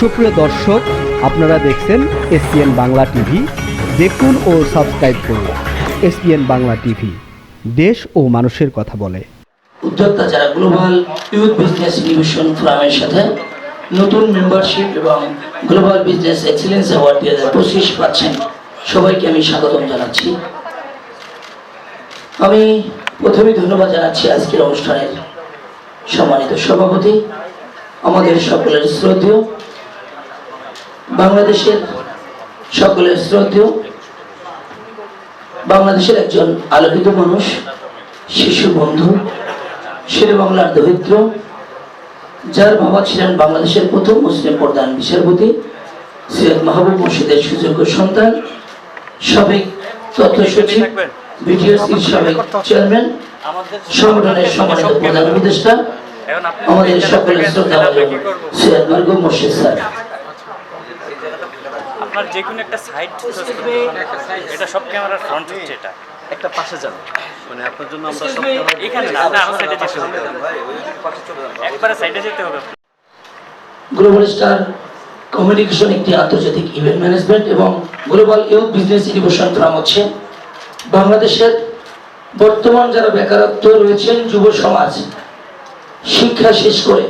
সুপ্রিয় দর্শক, আপনারা দেখছেন এসপিএন বাংলা টিভি। দেখুন ও সাবস্ক্রাইব করুন এসপিএন বাংলা টিভি। দেশ ও মানুষের কথা বলে। উদ্যোক্তা যারা গ্লোবাল ইউথ বিজনেস ইনোভেশন ফোরামের সাথে নতুন মেম্বারশিপ এবং গ্লোবাল বিজনেস এক্সিলেন্স অ্যাওয়ার্ড দুই হাজার পঁচিশ পাচ্ছেন, সবাইকে আমি স্বাগতম জানাচ্ছি। আমি প্রথমেই ধন্যবাদ জানাচ্ছি আজকের অনুষ্ঠানের সম্মানিত সভাপতি, আমাদের সকলের শ্রদ্ধেয় বাংলাদেশের সকলের শ্রদ্ধেয়, বাংলাদেশের একজন আলোকিত মানুষ, শিশু বন্ধু, শেরে বাংলার দরিদ্র, যার বাবা ছিলেন বাংলাদেশের প্রথম মুসলিম প্রধান বিচারপতি, সৈয়দ মাহবুব মুর্শিদের সুযোগ্য সন্তান, সাবেক তথ্য সচিব বিটিএসির সাবেক চেয়ারম্যান, সংগঠনের সম্মানিত প্রধান উপদেষ্টা, আমাদের সকলের শ্রদ্ধা সৈয়দ মাহবুব মুর্শিদ স্যার। আপনার যে কোনো একটা সাইড এটা সব ক্যামেরার ফ্রন্ট হচ্ছে এটা। একটা পাশে যান। মানে আপনার জন্য আমরা সব এখানে না আপনার আরও সাইডে যেতে হবে একবারে সাইডে যেতে হবে। গ্লোবাল স্টার কমিউনিকেশন একটি আন্তর্জাতিক ইভেন্ট ম্যানেজমেন্ট এবং global youth business innovation forum হচ্ছে। বাংলাদেশের বর্তমান যারা বেকারত্ব রয়েছেন যুব সমাজ শিক্ষা শেষ করে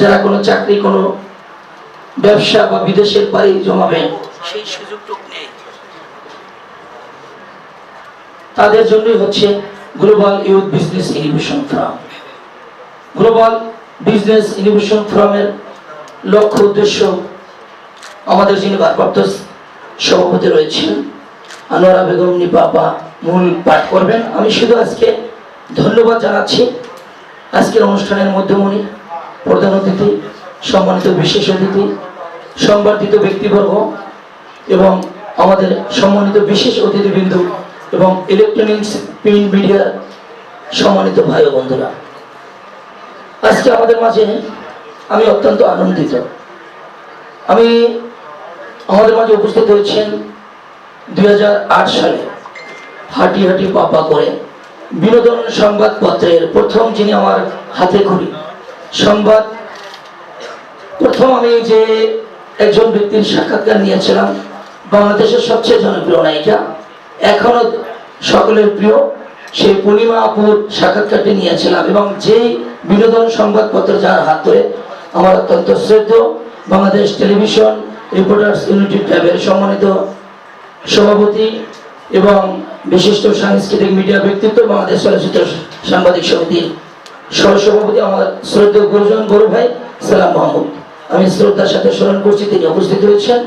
যারা কোনো চাকরি কোনো ব্যবসা বা বিদেশের পাড়ি জমাবেন সেই সুযোগটুক নেই। তাদের জন্যই হচ্ছে global youth business innovation forum global business innovation ফোরামের লক্ষ্য উদ্দেশ্য আমাদের যিনি ভারপ্রাপ্ত সভাপতি রয়েছেন, আনোয়ারা বেগম নিপাপা মূল পাঠ করবেন। আমি শুধু আজকে ধন্যবাদ জানাচ্ছি। আজকের অনুষ্ঠানের মধ্যে মধ্যমণি, প্রধান অতিথি, সম্মানিত বিশেষ অতিথি সংবর্ধিত ব্যক্তিবর্গ এবং আমাদের সম্মানিত বিশেষ অতিথিবৃন্দ এবং ইলেকট্রনিক্স প্রিন্ট মিডিয়া সম্মানিত ভাই বন্ধুরা। আজকে আমাদের মাঝে আমি অত্যন্ত আনন্দিত। আমি আমাদের মাঝে উপস্থিত হয়েছেন দু হাজার আট সালে হাঁটি হাঁটি পাপা করে বিনোদন সংবাদপত্রের প্রথম যিনি আমার হাতে খড়ি সংবাদ প্রথম আমি যে একজন ব্যক্তির সাক্ষাৎকার নিয়েছিলাম বাংলাদেশের সবচেয়ে জনপ্রিয় নায়িকা, এখনও সকলের প্রিয় সেই পূর্ণিমা আপুর সাক্ষাৎকারটি নিয়েছিলাম এবং যেই বিনোদন সংবাদপত্র যার হাত ধরে আমার অত্যন্ত শ্রদ্ধেয় বাংলাদেশ টেলিভিশন রিপোর্টার্স ইউনিটি ট্যাবের সম্মানিত সভাপতি এবং বিশিষ্ট সাংস্কৃতিক মিডিয়া ব্যক্তিত্ব বাংলাদেশ চলচ্চিত্র সাংবাদিক সমিতির সহসভাপতি আমার শ্রদ্ধেয় গুরুজন গরু ভাই সালাম মাহমুদ। আমি শ্রদ্ধার সাথে স্মরণ করছি, তিনি উপস্থিত হয়েছেন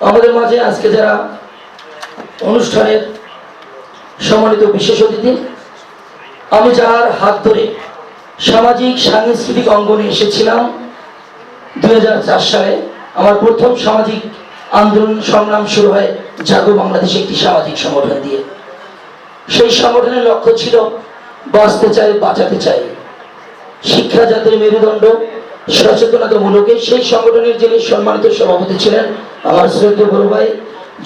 আমাদের মাঝে আজকে যারা অনুষ্ঠানের সম্মানিত বিশেষ অতিথি, আমি যার হাত ধরে সামাজিক, সাংস্কৃতিক অঙ্গনে এসেছিলাম দু হাজার চার সালে, আমার প্রথম সামাজিক আন্দোলন সংগ্রাম শুরু হয় জাগো বাংলাদেশ একটি সামাজিক সংগঠন দিয়ে। সেই সংগঠনের লক্ষ্য ছিল বাঁচতে চাই, বাঁচাতে চাই। শিক্ষা জাতির মেরুদণ্ড সচেতনতামূলকে সেই সংগঠনের যিনি সম্মানিত সভাপতি ছিলেন আমার শ্রদ্ধেয় বড় ভাই,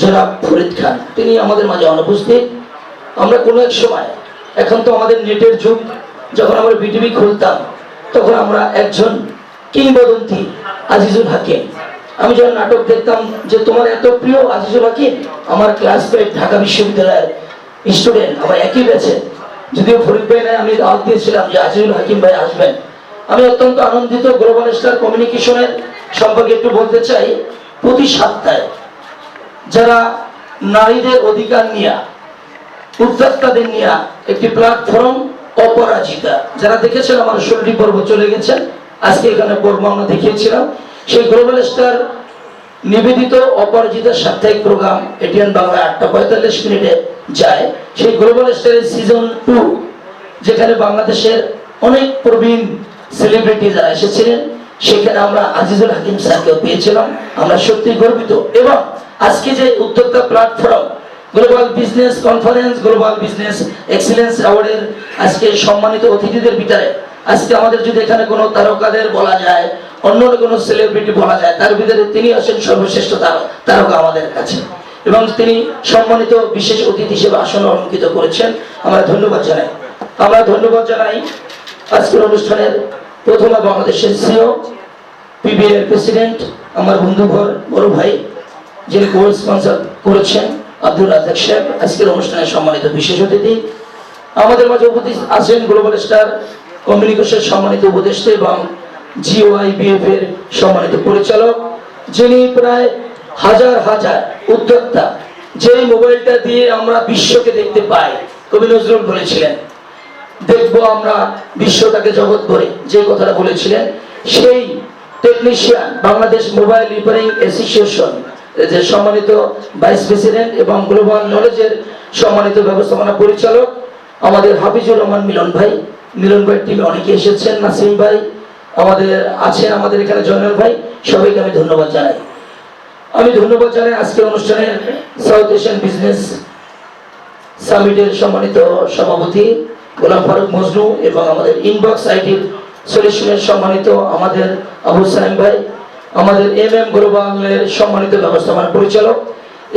জনাব ফরিদ খান, তিনি আমাদের মাঝে অনুপস্থিত। আমরা কোনো এক সময়, এখন তো আমাদের নেটের যুগ, যখন আমরা বিটিভি খুলতাম, তখন আমরা একজন কিংবদন্তি আজিজুল হাকিম। আমি যখন নাটক দেখতাম যে তোমার এত প্রিয় আজিজুল হাকিম, আমার ক্লাসমেট ঢাকা বিশ্ববিদ্যালয়ের স্টুডেন্ট, আমার একই ব্যাচে যদিও ফরিদ ভাই নাই, আমি দাওয়াত দিয়েছিলাম যে আজিজুল হাকিম ভাই আসবেন। আমি অত্যন্ত আনন্দিত, গ্লোবাল স্টার কমিউনিকেশনের সম্পর্কে একটু বলতে চাই প্রতি সপ্তাহে যারা নারীদের অধিকার নিয়ে, উদ্যোক্তাদের নিয়ে একটি প্ল্যাটফর্ম অপরাজিতা। যারা দেখেছেন আমার ষোলটি পর্ব চলে গেছেন আজকে এখানে পর্ব আমরা দেখিয়েছিলাম। সেই গ্লোবাল স্টার নিবেদিত অপরাজিতার সাপ্তাহিক প্রোগ্রাম এটিএন বাংলা আটটা পঁয়তাল্লিশ মিনিটে যায়। সেই গ্লোবাল স্টারের সিজন টু যেখানে বাংলাদেশের অনেক প্রবীণ সেলিব্রিটি যারা এসেছিলেন সেখানে আমরা আজিজুল হাকিম স্যারকেও পেয়েছিলাম। আমরা সত্যি গর্বিত। এবং আজকে যে উদ্যোক্তা platform global business conference global business excellence অ্যাওয়ার্ডের আজকে সম্মানিত অতিথিদের ভিতরে, আজকে আমাদের যদি এখানে কোনো তারকাদের বলা যায়, অন্য কোনো সেলিব্রিটি বলা যায়, তার ভিতরে তিনি আছেন সর্বশ্রেষ্ঠ তার- তারকা আমাদের কাছে। এবং তিনি সম্মানিত বিশেষ অতিথি হিসেবে আসন অলঙ্কিত করেছেন। আমরা ধন্যবাদ জানাই। আমরা ধন্যবাদ জানাই আজকের অনুষ্ঠানের প্রথমে বাংলাদেশের সিও পিবিএর প্রেসিডেন্ট আমার বন্ধু ঘর বড় ভাই, যিনি কো স্পন্সর করেছেন আব্দুল রাজাক সাহেব, আজকের অনুষ্ঠানে সম্মানিত বিশেষ অতিথি। আমাদের মাঝে উপস্থিত আছেন গ্লোবাল স্টার কমিউনিকেশন সম্মানিত উপদেষ্টা এবং জিওআই বিএফ এর সম্মানিত পরিচালক, যিনি প্রায় হাজার হাজার উদ্যোক্তা যে মোবাইলটা দিয়ে আমরা বিশ্বকে দেখতে পাই। কবি নজরুল বলেছিলেন দেখব আমরা বিশ্বটাকে জগৎ করে যে কথাটা বলেছিলেন, সেই technician Bangladesh mobile repairing association যে সম্মানিত ভাইস প্রেসিডেন্ট এবং গ্লোবাল নলেজের সম্মানিত ব্যবস্থাপনা পরিচালক, আমাদের হাফিজুর রহমান মিলন ভাই। মিলন ভাই টিমে অনেকে এসেছেন, নাসিম ভাই, আমাদের আছেন আমাদের এখানে জয়নাল ভাই, সবাইকে আমি ধন্যবাদ জানাই। আমি ধন্যবাদ জানাই আজকের অনুষ্ঠানে সাউথ এশিয়ান বিজনেস সামিটের সম্মানিত সভাপতি। গোলাম ফারুক মজনু এবং আমাদের ইনবক্স আইটির সলিউশনের সম্মানিত আমাদের আবু সাইম ভাই, আমাদের এম এম গ্লোবালের সম্মানিত ব্যবস্থাপনা পরিচালক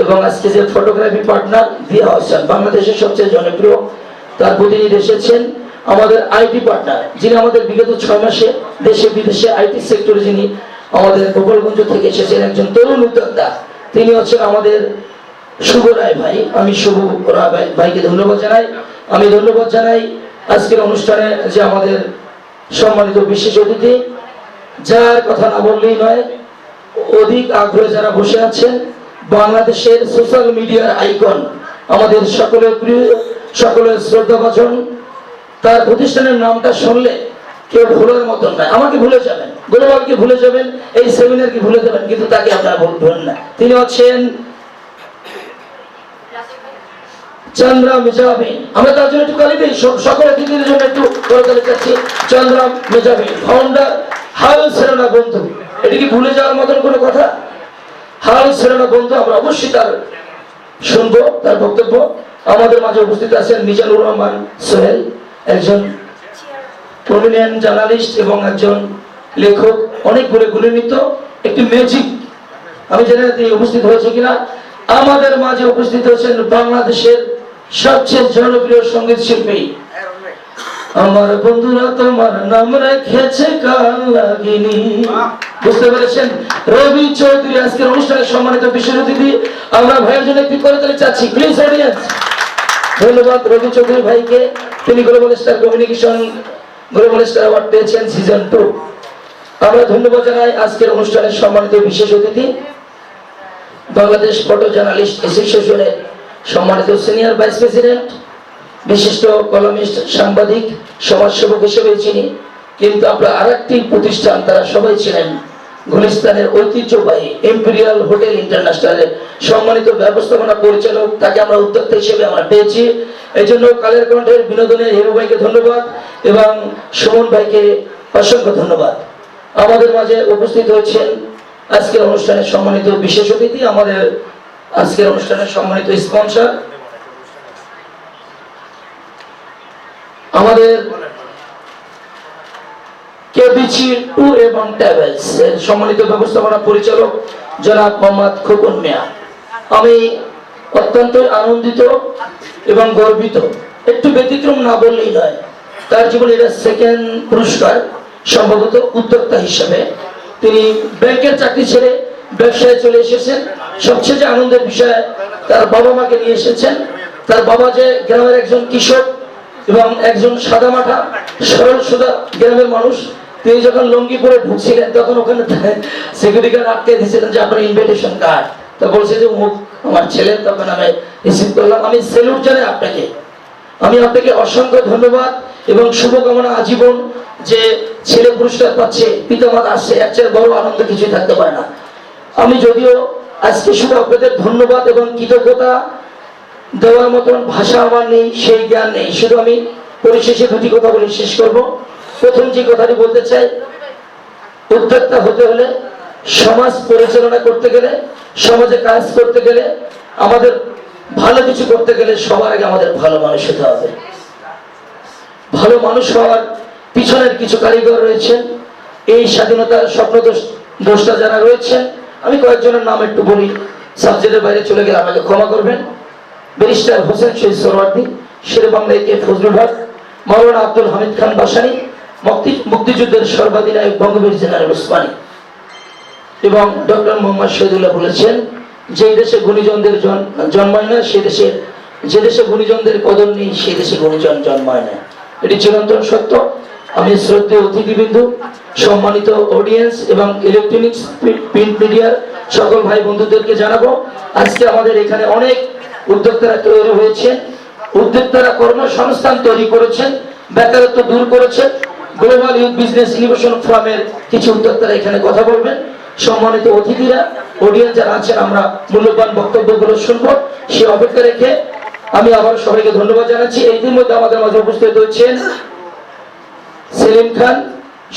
এবং আজকে যে ফটোগ্রাফি পার্টনার দিয়া হোসেন বাংলাদেশের সবচেয়ে জনপ্রিয়, তার প্রতিনিধি এসেছেন আমাদের আইটি পার্টনার যিনি আমাদের বিগত ছয় মাসে দেশে বিদেশে আইটি সেক্টরে যিনি আমাদের গোপালগঞ্জ থেকে এসেছেন একজন তরুণ উদ্যোক্তা, তিনি হচ্ছেন আমাদের শুভ রায় ভাই। আমি শুভ রায় ভাই ভাইকে ধন্যবাদ জানাই। আমি ধন্যবাদ জানাই আজকের অনুষ্ঠানে যে আমাদের সম্মানিত বিশেষ অতিথি, যার কথা না বললেই নয়, অধিক আগ্রহে যারা বসে আছেন, বাংলাদেশের সোশ্যাল মিডিয়ার আইকন, আমাদের সকলের প্রিয়, সকলের শ্রদ্ধাভাজন, তার প্রতিষ্ঠানের নামটা শুনলে কেউ ভুলের মতন নয়। আমাকে ভুলে যাবেন। গ্লোবালকে ভুলে যাবেন, এই সেমিনারকে ভুলে যাবেন, কিন্তু তাকে আপনারা ভুলবেন না। তিনি হচ্ছেন চন্দ্রা মেজাবিন আমরা তার জন্য একটু কালি দিই জন্য একটু চাচ্ছি চন্দ্রা ফাউন্ডার হাল বন্ধু। এটা কি ভুলে যাওয়ার মতন কোনো কথা? হাল সেরেনা বন্ধু, আমরা অবশ্যই তার তার বক্তব্য। আমাদের মাঝে উপস্থিত আছেন মিজানুর রহমান সোহেল, একজন প্রমিনেন্ট জার্নালিস্ট এবং একজন লেখক, অনেক অনেকগুলো গুণিত একটি ম্যাজিক আমি জানি উপস্থিত হয়েছে কিনা। আমাদের মাঝে উপস্থিত হয়েছেন বাংলাদেশের সবচেয়ে জনপ্রিয় সংগীত শিল্পী। আমার বন্ধুরা তোমার নাম রেখেছে কাল লাগিনি। বুঝতে পেরেছেন? রবি চৌধুরী আজকের অনুষ্ঠানের সম্মানিত বিশেষ অতিথি। আমরা ভাইয়ের জন্য একটি করে তাহলে চাচ্ছি। প্লিজ অডিয়েন্স ধন্যবাদ রবি চৌধুরী ভাইকে। তিনি global star communication global star award পেয়েছেন সিজন টু আমরা ধন্যবাদ জানাই আজকের অনুষ্ঠানের সম্মানিত বিশেষ অতিথি। বাংলাদেশ ফটো জার্নালিস্ট অ্যাসোসিয়েশনের সম্মানিত সিনিয়র ভাইস প্রেসিডেন্ট, বিশিষ্ট কলমিস্ট, সাংবাদিক, সমাজসেবক হিসেবে চিনি, কিন্তু আমরা আরেকটি প্রতিষ্ঠান তারা সবাই ছিলেন, গুলিস্তানের ঐতিহ্যবাহী ইম্পেরিয়াল হোটেল ইন্টারন্যাশনালের সম্মানিত ব্যবস্থাপনা পরিচালক, তাকে আমরা উদ্যোক্তা হিসেবে আমরা পেয়েছি। এই জন্য কালের কণ্ঠের বিনোদনের হিরো ভাইকে ধন্যবাদ এবং সুমন ভাইকে অসংখ্য ধন্যবাদ। আমাদের মাঝে উপস্থিত হয়েছেন আজকের অনুষ্ঠানের সম্মানিত বিশেষ অতিথি, আমাদের আজকের অনুষ্ঠানের সম্মানিত স্পন্সর আমাদের কেবিচি ট্যুর এবং ট্রাভেলস এর সম্মানিত ব্যবস্থাপনা পরিচালক জনাব মোহাম্মদ খোকন মিয়া। আমি অত্যন্ত আনন্দিত এবং গর্বিত, একটু ব্যতিক্রম না বললেই নয়, তার জীবনে এটা সেকেন্ড পুরস্কার, সম্ভবত উদ্যোক্তা হিসেবে। তিনি ব্যাংকের চাকরি ছেড়ে ব্যবসায় চলে এসেছেন। সবচেয়ে যে আনন্দের বিষয়, তার বাবা মাকে নিয়ে এসেছেন। তার বাবা যে গ্রামের একজন কৃষক এবং একজন সাদামাটা, সরল সুদা গ্রামের মানুষ, তিনি যখন লঙ্গি পরে ঢুকছিলেন, তখন ওখানে সিকিউরিটি গার্ড আটকে দিয়েছিলেন যে, আপনার ইনভিটেশন কার্ড তো বলছে যে মুখ আমার ছেলে। তখন আমি রিসিভ করলাম। আমি সেলুট জানাই আপনাকে। আমি আপনাকে অসংখ্য ধন্যবাদ এবং শুভকামনা আজীবন যে ছেলে পুরস্কার পাচ্ছে, পিতামাতা আসছে এক চেয়ে বড় আনন্দ কিছুই থাকতে পারে না। আমি যদিও আজকে শুধু আপনাদের ধন্যবাদ এবং কৃতজ্ঞতা দেওয়ার মতন ভাষা আমার নেই, সেই জ্ঞান নেই। শুধু আমি পরিশেষে দুটি কথা বলে শেষ করব। প্রথম যে কথাটি বলতে চাই, উদ্যোক্তা হতে হলে সমাজ পরিচালনা করতে গেলে, সমাজে কাজ করতে গেলে, আমাদের ভালো কিছু করতে গেলে সবার আগে আমাদের ভালো মানুষ হতে হবে। ভালো মানুষ হওয়ার পিছনের কিছু কারিগর রয়েছেন। এই স্বাধীনতার স্বপ্ন দোষটা যারা রয়েছেন আমি কয়েকজনের নাম একটু বলি। সাবজেক্টের বাইরে চলে গেলে আমাকে ক্ষমা করবেন। ব্যারিস্টার হোসেন শহীদ সোহরার্দি শেরে বাংলা কে ফজলুল হক মৌলানা আব্দুল হামিদ খান বাসানি, মুক্তি মুক্তিযুদ্ধের সর্বাধিনায়ক বঙ্গবীর জেনারেল উসমানী এবং ডক্টর মোহাম্মদ শহীদুল্লাহ বলেছেন, যে দেশে গুণীজনদের জন্মায় না, সে দেশে, যে দেশে গুণীজনদের কদর নেই, সে দেশে গুণীজন জন্মায় না। এটি চিরন্তন সত্য। আমি শ্রদ্ধেয় অতিথিবৃন্দ, সম্মানিত অডিয়েন্স এবং ইলেকট্রনিক্স প্রিন্ট মিডিয়ার সকল ভাই বন্ধুদেরকে জানাব, আজকে আমাদের এখানে অনেক উদ্যোক্তারা তৈরি হয়েছেন উদ্যোক্তারা কর্মসংস্থান তৈরি করেছেন, বেকারত্ব দূর করেছেন গ্লোবাল ইউথ বিজনেস ইনোভেশন ফোরামের কিছু উদ্যোক্তারা এখানে কথা বলবেন। সম্মানিত অতিথিরা অডিয়েন্স যারা আছেন, আমরা মূল্যবান বক্তব্যগুলো শুনব। সে অপেক্ষা রেখে আমি আবার সবাইকে ধন্যবাদ জানাচ্ছি। এই মধ্যে আমাদের মাঝে উপস্থিত হচ্ছেন সেলিম খান,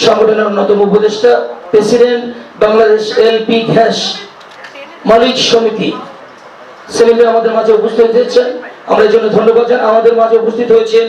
সংগঠনের অন্যতম উপদেষ্টা, প্রেসিডেন্ট, বাংলাদেশ এলপি গ্যাস মালিক সমিতি। সেলিম আমাদের মাঝে উপস্থিত হয়েছেন। আমরা এই জন্য ধন্যবাদ আমাদের মাঝে উপস্থিত হয়েছেন